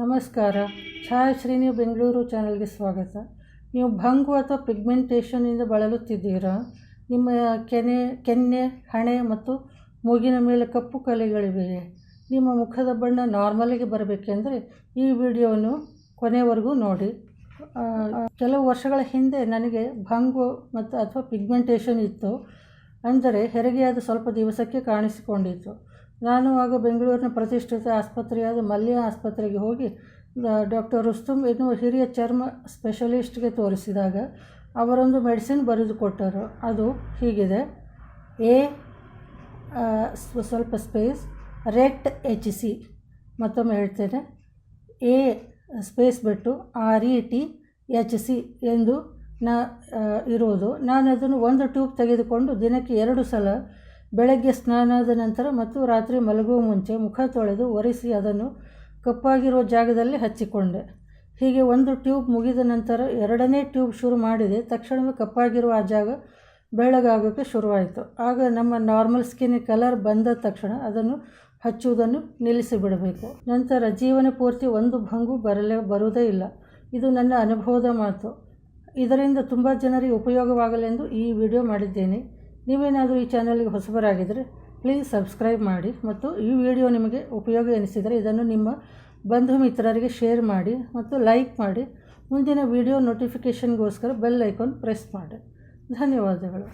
ನಮಸ್ಕಾರ. ಛಾಯಾಶ್ರೀನಿ ಬೆಂಗಳೂರು ಚಾನಲ್ಗೆ ಸ್ವಾಗತ. ನೀವು ಭಂಗು ಅಥವಾ ಪಿಗ್ಮೆಂಟೇಷನಿಂದ ಬಳಲುತ್ತಿದ್ದೀರಾ? ನಿಮ್ಮ ಕೆನೆ, ಕೆನ್ನೆ, ಹಣೆ ಮತ್ತು ಮೂಗಿನ ಮೇಲೆ ಕಪ್ಪು ಕಲೆಗಳಿವೆಯೇ? ನಿಮ್ಮ ಮುಖದ ಬಣ್ಣ ನಾರ್ಮಲಿಗೆ ಬರಬೇಕೆಂದರೆ ಈ ವಿಡಿಯೋವನ್ನು ಕೊನೆವರೆಗೂ ನೋಡಿ. ಕೆಲವು ವರ್ಷಗಳ ಹಿಂದೆ ನನಗೆ ಭಂಗು ಮತ್ತು ಅಥವಾ ಪಿಗ್ಮೆಂಟೇಷನ್ ಇತ್ತು. ಅಂದರೆ ಹೆರಿಗೆಯಾದ ಸ್ವಲ್ಪ ದಿವಸಕ್ಕೆ ಕಾಣಿಸಿಕೊಂಡಿತ್ತು. ನಾನು ಆಗ ಬೆಂಗಳೂರಿನ ಪ್ರತಿಷ್ಠಿತ ಆಸ್ಪತ್ರೆಯಾದ ಮಲ್ಯ ಆಸ್ಪತ್ರೆಗೆ ಹೋಗಿ ಡಾಕ್ಟರ್ ರುಸ್ತುಮ್ ಎನ್ನುವ ಹಿರಿಯ ಚರ್ಮ ಸ್ಪೆಷಲಿಸ್ಟ್ಗೆ ತೋರಿಸಿದಾಗ ಅವರೊಂದು ಮೆಡಿಸಿನ್ ಬರೆದು ಕೊಟ್ಟರು. ಅದು ಹೀಗಿದೆ. ಎ ಸ್ವಲ್ಪ ಸ್ಪೇಸ್ ರೆಟ್ ಎಚ್ ಸಿ. ಮತ್ತೊಮ್ಮೆ ಹೇಳ್ತೇನೆ. ಎ, ಸ್ಪೇಸ್ ಬಿಟ್ಟು R E T H C ಎಂದು ನಾ ಇರೋದು. ನಾನು ಅದನ್ನು ಒಂದು ಟ್ಯೂಬ್ ತೆಗೆದುಕೊಂಡು ದಿನಕ್ಕೆ ಎರಡು ಸಲ ಬೆಳಗ್ಗೆ ಸ್ನಾನದ ನಂತರ ಮತ್ತು ರಾತ್ರಿ ಮಲಗುವ ಮುಂಚೆ ಮುಖ ತೊಳೆದು ಒರೆಸಿ ಅದನ್ನು ಕಪ್ಪಾಗಿರುವ ಜಾಗದಲ್ಲಿ ಹಚ್ಚಿಕೊಂಡೆ. ಹೀಗೆ ಒಂದು ಟ್ಯೂಬ್ ಮುಗಿದ ನಂತರ ಎರಡನೇ ಟ್ಯೂಬ್ ಶುರು ಮಾಡಿದೆ. ತಕ್ಷಣವೇ ಕಪ್ಪಾಗಿರುವ ಆ ಜಾಗ ಬೆಳ್ಳಗಾಗೋಕ್ಕೆ ಶುರುವಾಯಿತು. ಆಗ ನಮ್ಮ ನಾರ್ಮಲ್ ಸ್ಕಿನ್ ಕಲರ್ ಬಂದ ತಕ್ಷಣ ಅದನ್ನು ಹಚ್ಚುವುದನ್ನು ನಿಲ್ಲಿಸಿಬಿಡಬೇಕು. ನಂತರ ಜೀವನ ಪೂರ್ತಿ ಒಂದು ಭಂಗು ಬರಲೇ ಬರುವುದೇ ಇಲ್ಲ. ಇದು ನನ್ನ ಅನುಭವದ ಮಾತು. ಇದರಿಂದ ತುಂಬ ಜನರಿಗೆ ಉಪಯೋಗವಾಗಲೆಂದು ಈ ವಿಡಿಯೋ ಮಾಡಿದ್ದೇನೆ. ನೀವೇನಾದರೂ ಈ ಚಾನಲ್ಗೆ ಹೊಸಬರಾಗಿದ್ದರೆ ಪ್ಲೀಸ್ ಸಬ್ಸ್ಕ್ರೈಬ್ ಮಾಡಿ ಮತ್ತು ಈ ವಿಡಿಯೋ ನಿಮಗೆ ಉಪಯೋಗ ಎನಿಸಿದರೆ ಇದನ್ನು ನಿಮ್ಮ ಬಂಧು ಮಿತ್ರರಿಗೆ ಶೇರ್ ಮಾಡಿ ಮತ್ತು ಲೈಕ್ ಮಾಡಿ. ಮುಂದಿನ ವಿಡಿಯೋ ನೋಟಿಫಿಕೇಷನ್ಗೋಸ್ಕರ ಬೆಲ್ ಐಕಾನ್ ಪ್ರೆಸ್ ಮಾಡಿ. ಧನ್ಯವಾದಗಳು.